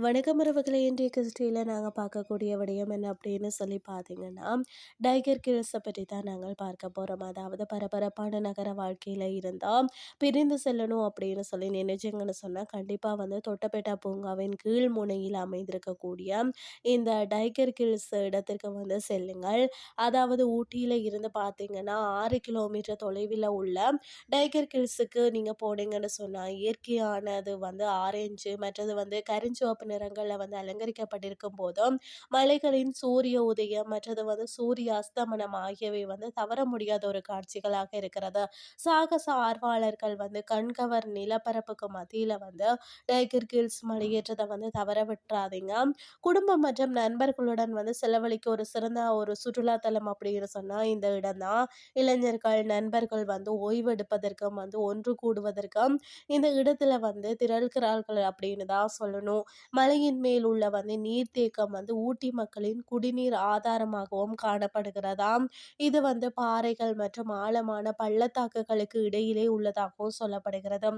வணக்கம் உறவுகளை இன்றைய கிறிஸ்டியில் நாங்கள் பார்க்கக்கூடிய விடயம் என்ன அப்படின்னு சொல்லி பார்த்தீங்கன்னா டைகர் கில்ஸை பற்றி தான் நாங்கள் பார்க்க போகிறோம் அதாவது பரபரப்பான நகர வாழ்க்கையில் இருந்தால் பிரிந்து செல்லணும் அப்படின்னு சொல்லி நினைச்சிங்கன்னு சொன்னால் கண்டிப்பாக வந்து தொட்டப்பேட்டா பூங்காவின் கீழ் முனையில் அமைந்திருக்கக்கூடிய இந்த டைகர் கில்ஸ் இடத்திற்கு வந்து செல்லுங்கள். அதாவது ஊட்டியில் இருந்து பார்த்தீங்கன்னா ஆறு கிலோமீட்டர் தொலைவில் உள்ள டைகர் கில்ஸுக்கு நீங்கள் போனீங்கன்னு சொன்னால் இயற்கையானது வந்து ஆரஞ்சு மற்றது வந்து கரிஞ்சிவப்பு நிறங்களில் வந்து அலங்கரிக்கப்பட்டிருக்கும் போதும் மலைகளின் சூரிய உதயம் மற்றது வந்து சூரிய அஸ்தமனம் ஆகியவை வந்து தவற முடியாத ஒரு காட்சிகளாக இருக்கிறது. சாகச ஆர்வலர்கள் வந்து கண்கவர் நிலப்பரப்புக்கு மத்தியில் வந்து டைகர் கில்ஸ் மலையேற்றத்தை வந்து தவற விட்டுறாதீங்க. குடும்பம் மற்றும் நண்பர்களுடன் வந்து செலவழிக்க ஒரு சிறந்த ஒரு சுற்றுலாத்தலம் அப்படின்னு சொன்னால் இந்த இடம்தான். இளைஞர்கள் நண்பர்கள் வந்து ஓய்வெடுப்பதற்கும் வந்து ஒன்று கூடுவதற்கும் இந்த இடத்துல வந்து திரள்கிறார்கள் அப்படின்னு தான் சொல்லணும். மலையின் மேல் உள்ள வந்து நீர்த்தேக்கம் வந்து ஊட்டி மக்களின் குடிநீர் ஆதாரமாகவும் காணப்படுகிறதாம். இது வந்து பாறைகள் மற்றும் ஆழமான பள்ளத்தாக்குகளுக்கு இடையிலே உள்ளதாகவும் சொல்லப்படுகிறது.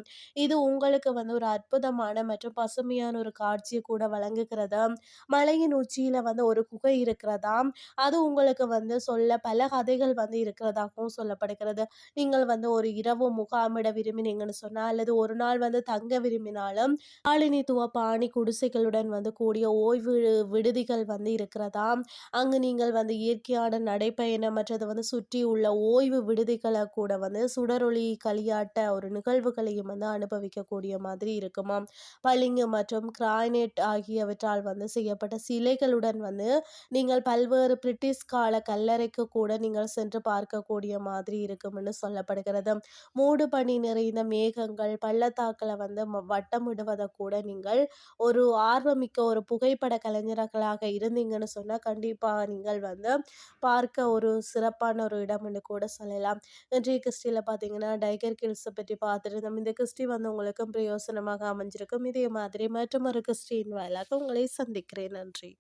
இது உங்களுக்கு வந்து ஒரு அற்புதமான மற்றும் பசுமையான ஒரு காட்சியை கூட வழங்குகிறது மலையின் உச்சியில வந்து ஒரு குகை இருக்கிறதாம். அது உங்களுக்கு வந்து சொல்ல பல கதைகள் வந்து இருக்கிறதாகவும் சொல்லப்படுகிறது. நீங்கள் வந்து ஒரு இரவு முகாமிட விரும்பினீங்கன்னு சொன்னால் அல்லது ஒரு நாள் வந்து தங்க விரும்பினாலும் ஆளினித்துவ பாணி குடிசை குழந்தைகளுடன் வந்து கூடிய ஓய்வு விடுதிகள் வந்து இருக்கிறதா? அங்கு நீங்கள் வந்து இயற்கையான நடைப்பயணம் மற்றது வந்து சுற்றி உள்ள ஓய்வு விடுதிகளை கூட வந்து சுடரொளி களியாட்ட ஒரு நிகழ்வுகளையும் வந்து அனுபவிக்கக்கூடிய மாதிரி இருக்குமா? பளிங்கு மற்றும் கிரானைட் ஆகியவற்றால் வந்து செய்யப்பட்ட சிலைகளுடன் வந்து நீங்கள் பல்வேறு பிரிட்டிஷ் கால கல்லறைக்கு கூட நீங்கள் சென்று பார்க்கக்கூடிய மாதிரி இருக்கும்னு சொல்லப்படுகிறது. மூடு பனி நிறைந்த மேகங்கள் பள்ளத்தாக்களை வந்து வட்டமிடுவதை கூட நீங்கள் ஒரு ஆர்வமிக்க ஒரு புகைப்பட கலைஞர்களாக இருந்தீங்கன்னு சொன்னால் கண்டிப்பாக நீங்கள் வந்து பார்க்க ஒரு சிறப்பான ஒரு இடம்னு கூட சொல்லலாம். இன்றைய கிறிஸ்டியில் பார்த்தீங்கன்னா டைகர் கில்ஸை பற்றி பார்த்துருந்தோம். இந்த கிறிஸ்டி வந்து உங்களுக்கும் பிரயோசனமாக அமைஞ்சிருக்கும். இதே மாதிரி மற்றும் ஒரு கிறிஸ்டின் வாயிலாக உங்களை சந்திக்கிறேன். நன்றி.